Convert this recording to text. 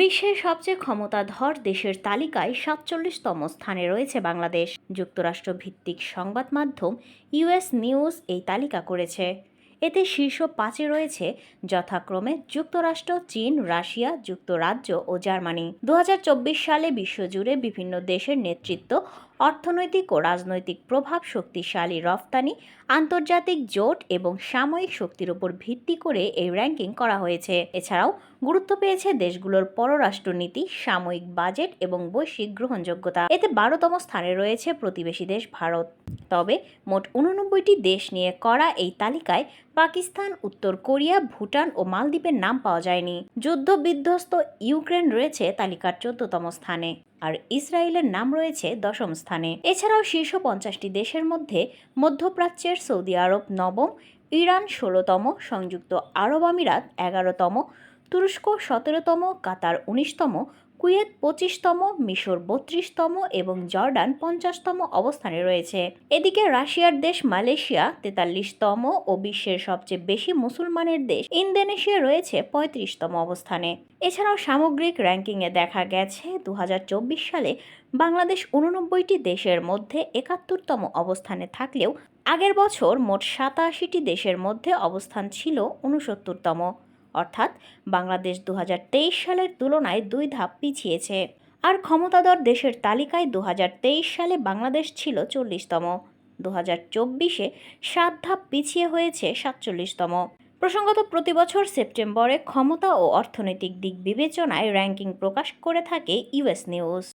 বিশ্বের সবচেয়ে ক্ষমতাধর দেশের তালিকায় সাতচল্লিশতম স্থানে রয়েছে বাংলাদেশ। যুক্তরাষ্ট্র ভিত্তিক সংবাদ মাধ্যম ইউএস নিউজ এই তালিকা করেছে। এতে শীর্ষ পাঁচে রয়েছে যথাক্রমে যুক্তরাষ্ট্র, চীন, রাশিয়া, যুক্তরাজ্য ও জার্মানি। দু হাজার চব্বিশ সালে বিশ্বজুড়ে বিভিন্ন দেশের নেতৃত্ব অর্থনৈতিক ও রাজনৈতিক প্রভাব শক্তিশালী রফতানি, আন্তর্জাতিক জোট এবং সাময়িক শক্তির উপর ভিত্তি করে এই র্যাঙ্কিং করা হয়েছে। এছাড়াও গুরুত্ব পেয়েছে দেশগুলোর পররাষ্ট্রনীতি, সাময়িক বাজেট এবং বৈশ্বিক গ্রহণযোগ্যতা। এতে বারোতম স্থানে রয়েছে প্রতিবেশী দেশ ভারত। তবে মোট উননব্বইটি দেশ নিয়ে করা এই তালিকায় পাকিস্তান, উত্তর কোরিয়া, ভুটান ও মালদ্বীপের নাম পাওয়া যায়নি। যুদ্ধ বিধ্বস্ত ইউক্রেন রয়েছে তালিকার চোদ্দতম স্থানে। আর ইসরায়েলের নাম রয়েছে দশম স্থানে। এছাড়াও শীর্ষ পঞ্চাশটি দেশের মধ্যে মধ্যপ্রাচ্যের সৌদি আরব নবম, ইরান ষোলোতম, সংযুক্ত আরব আমিরাত এগারোতম তুরস্ক সতেরোতম, কাতার উনিশতম, কুয়েত পঁচিশতম, মিশর বত্রিশতম এবং জর্ডান পঞ্চাশতম অবস্থানে রয়েছে। এদিকে রাশিয়ার দেশ মালয়েশিয়া তেতাল্লিশতম ও বিশ্বের সবচেয়ে বেশি মুসলমানের দেশ ইন্দোনেশিয়া রয়েছে পঁয়ত্রিশতম অবস্থানে। এছাড়াও সামগ্রিক র্যাঙ্কিংয়ে দেখা গেছে দু হাজার চব্বিশ সালে বাংলাদেশ উননব্বইটি দেশের মধ্যে একাত্তরতম অবস্থানে থাকলেও আগের বছর মোট সাতাশিটি দেশের মধ্যে অবস্থান ছিল উনসত্তরতম। অর্থাৎ বাংলাদেশ দু হাজার তেইশ সালের তুলনায় দুই ধাপ পিছিয়েছে। আর ক্ষমতাধর দেশের তালিকায় দু হাজার তেইশ সালে বাংলাদেশ ছিল চল্লিশতম। দু হাজার চব্বিশে সাত ধাপ পিছিয়ে হয়েছে সাতচল্লিশতম। প্রসঙ্গত প্রতিবছর সেপ্টেম্বরে ক্ষমতা ও অর্থনৈতিক দিক বিবেচনায় র্যাঙ্কিং প্রকাশ করে থাকে ইউএস নিউজ।